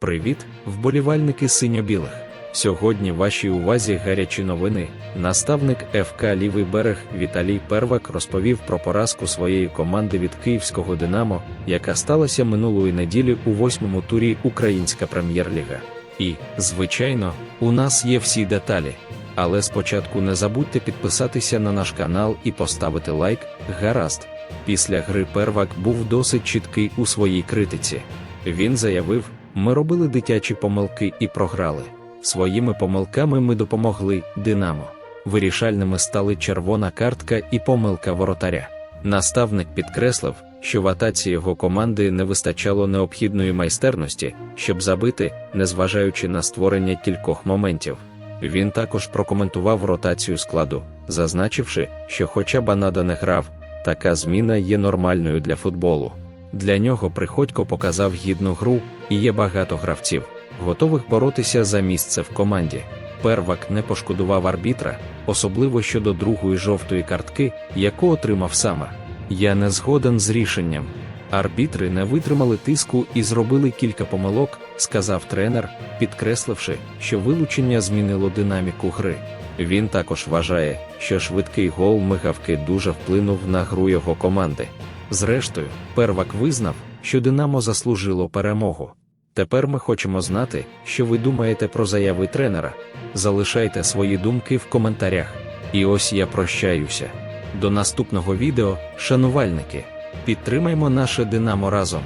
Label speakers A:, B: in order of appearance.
A: Привіт, вболівальники синьо-білих. Сьогодні вашій увазі гарячі новини. Наставник ФК Лівий берег Віталій Первак розповів про поразку своєї команди від київського Динамо, яка сталася минулої неділі у восьмому турі Українська прем'єр-ліга. І, звичайно, у нас є всі деталі. Але спочатку не забудьте підписатися на наш канал і поставити лайк. Гаразд. Після гри Первак був досить чіткий у своїй критиці. Він заявив: ми робили дитячі помилки і програли. Своїми помилками ми допомогли Динамо. Вирішальними стали червона картка і помилка воротаря. Наставник підкреслив, що в атаці його команди не вистачало необхідної майстерності, щоб забити, незважаючи на створення кількох моментів. Він також прокоментував ротацію складу, зазначивши, що хоча Банада не грав, така зміна є нормальною для футболу. Для нього Приходько показав гідну гру, і є багато гравців, готових боротися за місце в команді. Первак не пошкодував арбітра, особливо щодо другої жовтої картки, яку отримав Самар. Я не згоден з рішенням. Арбітри не витримали тиску і зробили кілька помилок, сказав тренер, підкресливши, що вилучення змінило динаміку гри. Він також вважає, що швидкий гол мигавки дуже вплинув на гру його команди. Зрештою, первак визнав, що Динамо заслужило перемогу. Тепер ми хочемо знати, що ви думаєте про заяви тренера. Залишайте свої думки в коментарях. І ось я прощаюся. До наступного відео, шанувальники. Підтримаймо наше Динамо разом.